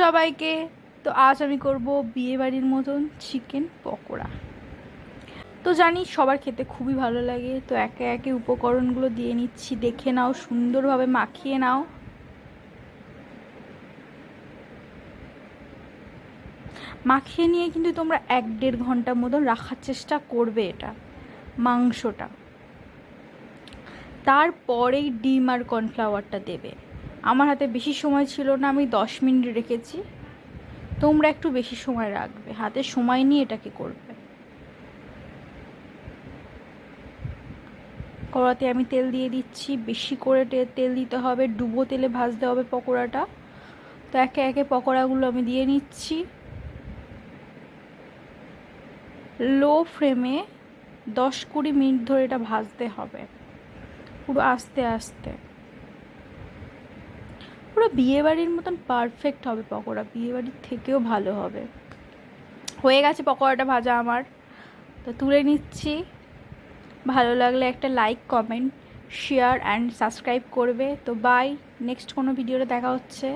সবাইকে। তো আজ আমি করব বিয়েবাড়ির মতন চিকেন পকোড়া। তো জানি সবার খেতে খুবই ভালো লাগে, তো একে একে উপকরণগুলো দিয়ে নিচ্ছি। দেখে নাও, সুন্দরভাবে মাখিয়ে নাও। মাখিয়ে নিয়ে কিন্তু তোমরা এক দেড় ঘণ্টার মতন রাখার চেষ্টা করবে এটা, মাংসটা। তারপরেই ডিম আর কর্নফ্লাওয়ারটা দেবে। আমার হাতে বেশি সময় ছিল না, আমি দশ মিনিট রেখেছি। তোমরা একটু বেশি সময় রাখবে, হাতে সময় নিয়ে এটাকে করবে? কড়াতে আমি তেল দিয়ে দিচ্ছি, বেশি করে তেল দিতে হবে, ডুবো তেলে ভাজতে হবে পকোড়াটা। তো একে একে পকোড়াগুলো আমি দিয়ে নিচ্ছি। লো ফ্লেমে দশ কুড়ি মিনিট ধরে এটা ভাজতে হবে। পুরো আস্তে আস্তে। পুরো বিয়েবাড়ির মতন পারফেক্ট হবে পকোড়া। বিয়েবাড়ির থেকেও ভালো হবে। হয়ে গেছে পকোড়াটা ভাজা আমার। তো তুলে নিচ্ছি। ভালো লাগলে একটা like comment share and subscribe করবে। তো বাই নেক্সট কোনো ভিডিওতে দেখা হচ্ছে।